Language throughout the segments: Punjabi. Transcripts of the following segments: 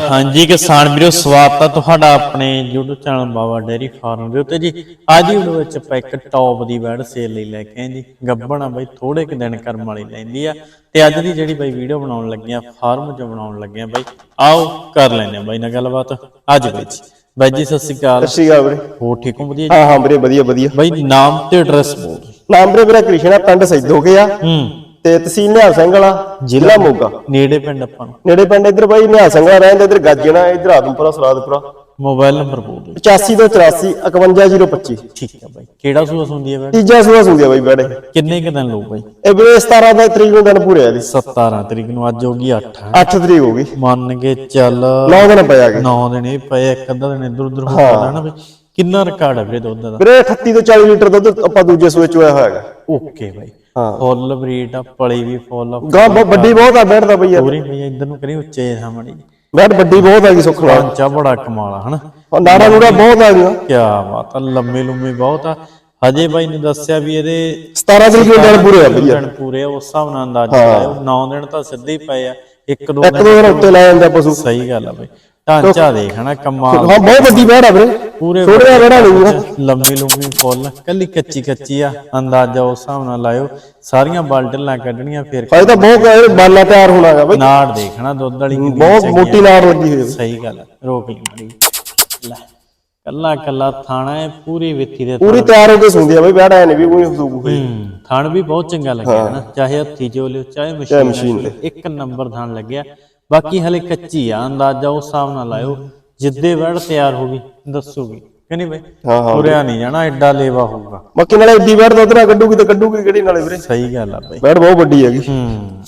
ਹਾਂਜੀ ਕਿਸਾਨ ਵੀਰੋ ਸਵਾਗਤ ਹੈ ਤੁਹਾਡਾ ਆਪਣੇ YouTube channel Baba dairy farm ਦੇ ਉੱਤੇ ਜੀ। ਅੱਜ ਦੀ ਵੀਡੀਓ ਵਿੱਚ ਆਪਾਂ ਇੱਕ ਟੌਪ ਦੀ ਬੈਡ ਸੇਲ ਲਈ ਲੈ ਕੇ ਆਏ ਜੀ। ਗੱਬਣ ਆ ਬਾਈ ਥੋੜੇ ਕੁ ਦਿਨ ਕਰਮ ਵਾਲੀ ਲੈਂਦੀ ਆ। ਤੇ ਅੱਜ ਦੀ ਜਿਹੜੀ ਬਾਈ ਵੀਡੀਓ ਬਣਾਉਣ ਲੱਗੇ ਆ ਫਾਰਮ 'ਚ ਬਣਾਉਣ ਲੱਗੇ ਆ ਬਾਈ। ਆਓ ਕਰ ਲੈਂਦੇ ਆ ਬਾਈ ਨਾਲ ਗੱਲਬਾਤ। ਅੱਜ ਬਾਈ ਜੀ। ਬਾਈ ਜੀ ਸਤਿ ਸ਼੍ਰੀ ਅਕਾਲ। ਸਤਿ ਸ਼੍ਰੀ ਅਕਾਲ ਵੀਰੇ। ਹੋ ਠੀਕ ਹੋ ਵਧੀਆ ਜੀ? ਹਾਂ ਹਾਂ ਵੀਰੇ ਵਧੀਆ ਵਧੀਆ। ਬਾਈ ਨਾਮ ਤੇ ਐਡਰੈਸ ਬੋਲ। ਨਾਮ ਵੀਰੇ ਮੇਰਾ ਕ੍ਰਿਸ਼ਨ ਪਿੰਡ ਸੈਦੋ ਗਿਆ ਹੂੰ। ਤੇ ਤਹਿਸੀਲ ਨਿਹਾਲ ਸਿੰਘ ਵਾਲਾ ਜ਼ਿਲ੍ਹਾ ਮੋਗਾ। ਨੇੜੇ ਪਿੰਡ ਆਪਾਂ ਨੂੰ। ਨੇੜੇ ਪਿੰਡ ਇੱਧਰ ਬਾਈ ਨਿਹਾਲ ਸਿੰਘ ਵਾਲਾ ਰਹਿੰਦਾ ਇੱਧਰ ਗਾਜਣਾ ਇੱਧਰ ਆਦਮਪੁਰਾ ਸਰਾਦਪੁਰਾ। ਮੋਬਾਈਲ ਨੰਬਰ ਬੋਲ ਦਿਓ। 85 ਤੋਂ 84 51025 ਠੀਕ ਹੈ ਬਾਈ। ਕਿਹੜਾ ਸੂਆ ਹੁੰਦੀ ਹੈ ਬਾਈ? ਤੀਜਾ ਸੂਆ ਸੁੰਦੀ ਆ ਬਾਈ ਬੜੇ। ਕਿੰਨੇ ਕੁ ਦਿਨ ਲਊ ਬਾਈ? ਇਹ ਵੀਰੇ 17 ਦਾ ਤਰੀਕ ਨੂੰ ਦਿਨ ਪੂਰੇ ਆ ਦੀ 17 ਤਰੀਕ ਨੂੰ ਅੱਜ ਹੋ ਗਈ 8 8 ਤਰੀਕ ਹੋ ਗਈ। ਮੰਨ ਕੇ ਚੱਲ 9 ਦਿਨ ਪਏ ਆ ਗਏ 9 ਦਿਨ ਇਹ ਪਏ ਇੱਕ ਅੱਧਾ ਦਿਨ ਇੱਧਰ ਉੱਧਰ ਹੋ ਜਾਂਦਾ ਨਾ ਵੀ ਕਿੰਨਾ ਰਿਕਾਰਡ ਹੈ ਵੀਰੇ ਦੁੱਧ ਦਾ? ਵੀਰੇ 38 ਤੋਂ 40 ਲੀਟਰ ਦੁੱਧ ਆਪਾਂ ਦੂਜੇ ਸੂਏ ਚ ਹੋਇਆ ਹੋਇਆ ਹੈਗਾ। ਓਕੇ ਬਾਈ। ਹਾਂ। ਫੁੱਲ ਬਰੀਡ ਆ ਪਲੀ ਵੀ ਫੁੱਲ ਆ ਗਾਂ ਬਹੁਤ ਵੱਡੀ ਬਹੁਤ ਆ ਬੈਠਦਾ ਬਈ ਯਾਰ। ਪੂਰੀ ਬਈ ਇੱਧਰ ਨੂੰ ਕਰੀ ਉੱਚੇ ਸਾਹਮਣੇ। ਬੈਠ ਵੱਡੀ ਬਹੁਤ ਆ ਗਈ ਸੁੱਖ ਨਾਲ ਬੜਾ ਕਮਾਲ ਆ ਹਨਾ? ਉਹ ਨਾੜਾ ਨੂੜਾ ਬਹੁਤ ਆ ਗਈਆਂ। ਕੀ ਬਾਤ ਆ ਲੰਮੇ ਲੰਮੇ ਬਹੁਤ ਆ। ਹਜੇ ਬਾਈ ਨੇ ਦੱਸਿਆ ਵੀ ਇਹਦੇ 17 ਤਰੀਕ ਨੂੰ ਦਿਨ ਪੂਰੇ ਆ ਬਈ ਦਿਨ ਪੂਰੇ ਆ, ਉਸ ਹਿਸਾਬ ਨਾਲ ਅੰਦਾਜ਼ਾ ਲਾਇਓ। 9 ਦਿਨ ਤਾਂ ਸਿੱਧੇ ਹੀ ਪਏ ਆ ਇੱਕ ਦੋ ਇੱਕ ਦਿਨ ਦੋ ਦਿਨ ਉੱਤੇ ਲੈ ਜਾਂਦਾ ਪਸ਼ੂ। ਸਹੀ ਗੱਲ ਆ ਬਈ। ਢਾਂਚਾ ਦੇਖ ਹਨਾ ਕਮਾਲ ਹਾਂ ਬਹੁਤ ਵੱਡੀ ਬੈਠ ਆ ਵੀਰੇ। ਪੂਰੇ ਥੋੜਾ ਬੜਾ ਨਹੀਂ ਆ। ਲੰਮੀ ਲੰਮੀ ਫੁੱਲ ਕੱਲੀ ਕੱਚੀ ਕੱਚੀ ਆ ਅੰਦਾਜ਼ਾ ਉਸ ਹਿਸਾਬ ਨਾਲ ਲਾਇਓ। ਸਾਰੀਆਂ ਬਾਲਟਲਾਂ ਕੱਢਣੀਆਂ ਫਿਰ ਤਾਂ ਬਹੁਤ ਬਾਲਾ ਤਿਆਰ ਹੋਣਾ ਹੈਗਾ ਬਈ। ਨਾੜ ਦੇਖਣਾ ਦੁੱਧ ਵਾਲੀ ਬਹੁਤ ਮੋਟੀ ਨਾੜ ਲੱਗੀ ਹੋਈ ਸਹੀ ਗੱਲ ਰੋਕ ਲਈ ਮਾੜੀ ਲੈ ਕੱਲਾ ਕੱਲਾ ਥਾਣਾ ਹੈ ਪੂਰੀ ਵਿੱਥੀ ਦੇ ਪੂਰੀ ਤਿਆਰ ਹੋ ਕੇ ਸੁਣਦੀ ਆ ਬਈ ਐ ਨਹੀਂ ਵੀ ਕੋਈ ਹਸੂਕ ਹੋਈ ਥਣ ਵੀ ਬਹੁਤ ਚੰਗਾ ਲੱਗਿਆ ਨਾ ਚਾਹੇ ਹੱਥੀ ਜੋ ਲਿਓ ਚਾਹੇ ਮਸ਼ੀਨ ਇੱਕ ਨੰਬਰ ਥਣ ਲੱਗਿਆ। ਬਾਕੀ ਹਲੇ ਕੱਚੀ ਆ ਅੰਦਾਜ਼ਾ ਉਸ ਹਿਸਾਬ ਨਾਲ ਲਾਇਓ ਜਿੱਦੇ ਵੜ ਤਿਆਰ ਹੋ ਗਈ ਦੱਸੋਗੀ। ਕਿ ਨਹੀਂ ਬਈ? ਹਾਂ ਹਾਂ। ਤੁਰਿਆ ਨਹੀਂ ਜਾਣਾ ਐਡਾ ਲੇਵਾ ਹੋਊਗਾ। ਬਾਕੀ ਨਾਲੇ ਏਡੀ ਬੈਠ ਦੁੱਧ ਨਾਲ ਕੱਢੂਗੀ ਤੇ ਕੱਢੂਗੀ ਕਿਹੜੀ ਨਾਲੇ ਵੀਰੇ। ਸਹੀ ਗੱਲ ਆ ਬਈ। ਬੈਠ ਬਹੁਤ ਵੱਡੀ ਹੈਗੀ। ਹੂੰ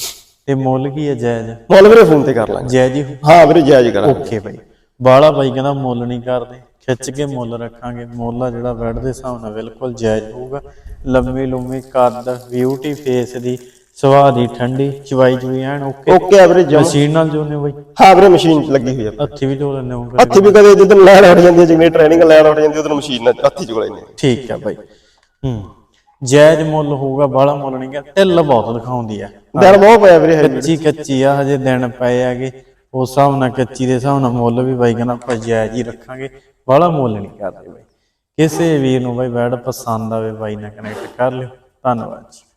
ਤੇ ਮੁੱਲ ਕੀ ਹੈ ਜਾਇਜ਼? ਮੁੱਲ ਵੀਰੇ ਫੋਨ ਤੇ ਕਰ ਲਾਂਗੇ। ਜਾਇਜ਼ ਹੀ ਹਾਂ ਵੀਰੇ ਜਾਇਜ਼ ਕਰਾਂਗੇ। ਓਕੇ ਬਾਈ। ਬਾਲਾ ਬਾਈ ਕਹਿੰਦਾ ਮੁੱਲ ਨਹੀਂ ਕਰਦੇ ਖਿੱਚ ਕੇ ਮੁੱਲ ਰੱਖਾਂਗੇ। ਮੁੱਲ ਆ ਜਿਹੜਾ ਬੈਡ ਦੇ ਹਿਸਾਬ ਨਾਲ ਬਿਲਕੁਲ ਜਾਇਜ਼ ਹੋਊਗਾ। ਲੰਮੀ ਲੰਮੀ ਕੱਦ ਬਿਊਟੀ ਫੇਸ ਦੀ ਸੁਆਹ ਦੀ ਠੰਡੀ ਚਵਾਈ ਚੁਈ ਐਨ ਓਕੇ। ਓਕੇ ਆ ਵੀਰੇ ਜਮ ਮਸ਼ੀਨ ਨਾਲ ਜੋਨੇ ਬਾਈ। ਹਾਂ ਵੀਰੇ ਮਸ਼ੀਨ ਲੱਗੀ ਹੋਈ ਆ। ਹੱਥੀ ਵੀ ਜੋ ਲੈਣੇ ਹੋਊਗਾ। ਹੱਥੀ ਵੀ ਕਦੇ ਜਦੋਂ ਲੈਣ ਉੱਠ ਜਾਂਦੀ ਹੈ ਜਿਵੇਂ ਟ੍ਰੇਨਿੰਗ ਲੈਣ ਉੱਠ ਜਾਂਦੀ ਉਦੋਂ ਮਸ਼ੀਨ ਨਾਲ ਹੱਥੀ ਕੋਲੇ ਨੇ ਠੀਕ ਆ ਬਾਈ। ਹੂੰ। ਜਾਇਜ਼ ਮੁੱਲ ਹੋਊਗਾ ਬਾਲਾ ਮੁੱਲ ਨਹੀਂ ਗਾ ਢਿੱਲ ਬਹੁਤ ਦਿਖਾਉਂਦੀ ਆ। ਦਿਨ ਬਹੁਤ ਪਿਆ ਵੀਰੇ ਹਜੇ। ਕੱਚੀ ਕੱਚੀ ਆ ਹਜੇ ਦਿਨ ਪਏ ਆਗੇ ਉਸ ਹਿਸਾਬ ਨਾਲ ਕੱਚੀ ਦੇ ਹਿਸਾਬ ਨਾਲ ਮੁੱਲ ਵੀ ਬਾਈ ਕਹਿੰਦਾ ਆਪਾਂ ਜਾਇਜ਼ ਹੀ ਰੱਖਾਂਗੇ। ਬਾਹਲਾ ਮੁੱਲ ਨਹੀਂ ਕਰਦੇ ਬਾਈ। ਕਿਸੇ ਵੀਰ ਨੂੰ ਬਾਈ ਬੈਡ ਪਸੰਦ ਆਵੇ ਬਾਈ ਨਾਲ ਕਨੈਕਟ ਕਰ ਲਿਓ। ਧੰਨਵਾਦ ਜੀ।